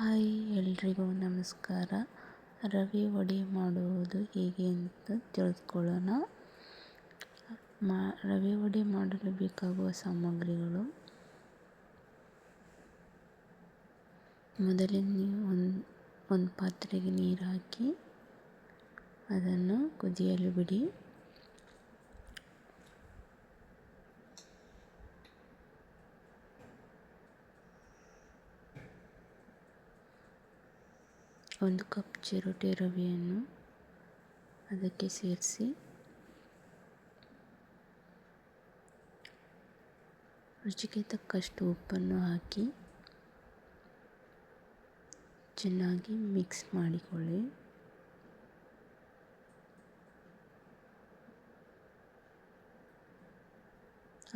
Hi ಎಲ್ರಿಗೂ ನಮಸ್ಕಾರ. ರವೆ ವಡೆ ಮಾಡುವುದು ಹೇಗೆ ಅಂತ ತಿಳಿದುಕೊಳ್ಳೋಣ ಮಾ, ರವೆ ವಡೆ ಮಾಡಲು ಬೇಕಾಗುವ ಸಾಮಗ್ರಿಗಳು. ಮೊದಲೇ ನೀವು ಒಂದು ಒಂದು ಪಾತ್ರೆಗೆ ನೀರು ಹಾಕಿ ಅದನ್ನು ಕುದಿಯಲು ಬಿಡಿ. ಒಂದು ಕಪ್ ಚಿರೋಟಿ ರವೆಯನ್ನು ಅದಕ್ಕೆ ಸೇರಿಸಿ, ರುಚಿಗೆ ತಕ್ಕಷ್ಟು ಉಪ್ಪನ್ನು ಹಾಕಿ ಚೆನ್ನಾಗಿ ಮಿಕ್ಸ್ ಮಾಡಿಕೊಳ್ಳಿ.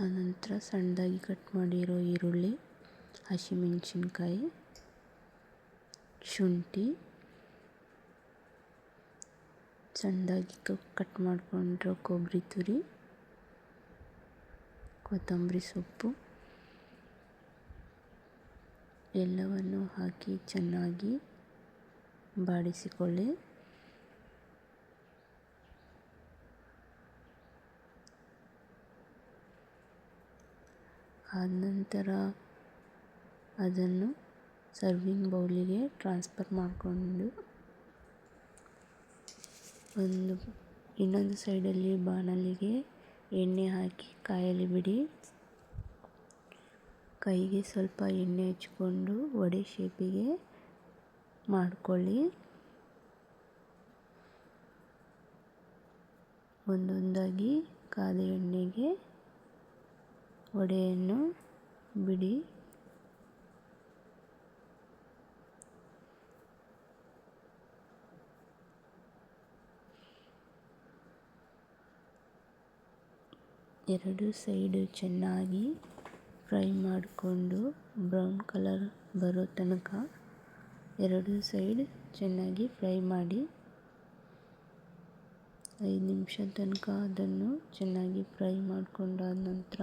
ಆನಂತರ ಸಣ್ಣದಾಗಿ ಕಟ್ ಮಾಡಿರೋ ಈರುಳ್ಳಿ, ಹಸಿಮೆಣಸಿನ್ಕಾಯಿ, ಶುಂಠಿ ಸಣ್ಣದಾಗಿ ಕಟ್ ಮಾಡಿಕೊಂಡಿರೋ ಕೊಬ್ಬರಿ ತುರಿ, ಕೊತ್ತಂಬರಿ ಸೊಪ್ಪು, ಎಲ್ಲವನ್ನು ಹಾಕಿ ಚೆನ್ನಾಗಿ ಬಾಡಿಸಿಕೊಳ್ಳಿ. ಆದ ನಂತರ ಅದನ್ನು ಸರ್ವಿಂಗ್ ಬೌಲಿಗೆ ಟ್ರಾನ್ಸ್ಫರ್ ಮಾಡಿಕೊಂಡು ಒಂದು, ಇನ್ನೊಂದು ಸೈಡಲ್ಲಿ ಬಾಣಲಿಗೆ ಎಣ್ಣೆ ಹಾಕಿ ಕಾಯಲು ಬಿಡಿ. ಕೈಗೆ ಸ್ವಲ್ಪ ಎಣ್ಣೆ ಹಚ್ಕೊಂಡು ವಡೆ ಶೇಪಿಗೆ ಮಾಡಿಕೊಳ್ಳಿ. ಒಂದೊಂದಾಗಿ ಕಾದ ಎಣ್ಣೆಗೆ ವಡೆಯನ್ನು ಬಿಡಿ. ಎರಡು ಸೈಡು ಚೆನ್ನಾಗಿ ಫ್ರೈ ಮಾಡಿಕೊಂಡು ಬ್ರೌನ್ ಕಲರ್ ಬರೋ ತನಕ ಎರಡು ಸೈಡ್ ಚೆನ್ನಾಗಿ ಫ್ರೈ ಮಾಡಿ ಐದು ನಿಮಿಷದ ತನಕ ಅದನ್ನು ಚೆನ್ನಾಗಿ ಫ್ರೈ ಮಾಡಿಕೊಂಡಾದ ನಂತರ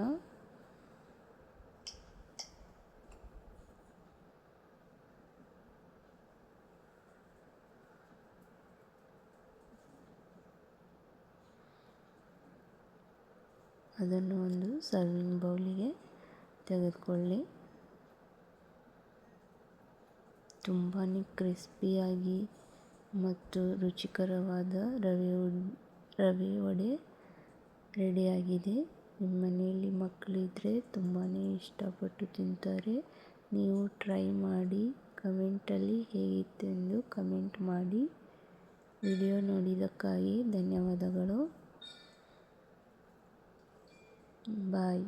ಅದನ್ನು ಒಂದು ಸರ್ವಿಂಗ್ ಬೌಲಿಗೆ ತೆಗೆದುಕೊಳ್ಳಿ. ತುಂಬಾ ಕ್ರಿಸ್ಪಿಯಾಗಿ ಮತ್ತು ರುಚಿಕರವಾದ ರವೆ ರವೆ ವಡೆ ರೆಡಿಯಾಗಿದೆ ನಿಮ್ಮ ಮನೆಯಲ್ಲಿ ಮಕ್ಕಳಿದ್ದರೆ ತುಂಬಾ ಇಷ್ಟಪಟ್ಟು ತಿಂತಾರೆ. ನೀವು ಟ್ರೈ ಮಾಡಿ ಕಮೆಂಟಲ್ಲಿ ಹೇಗಿತ್ತೆಂದು ಕಮೆಂಟ್ ಮಾಡಿ. ವಿಡಿಯೋ ನೋಡಿದ್ದಕ್ಕಾಗಿ ಧನ್ಯವಾದಗಳು. बाय।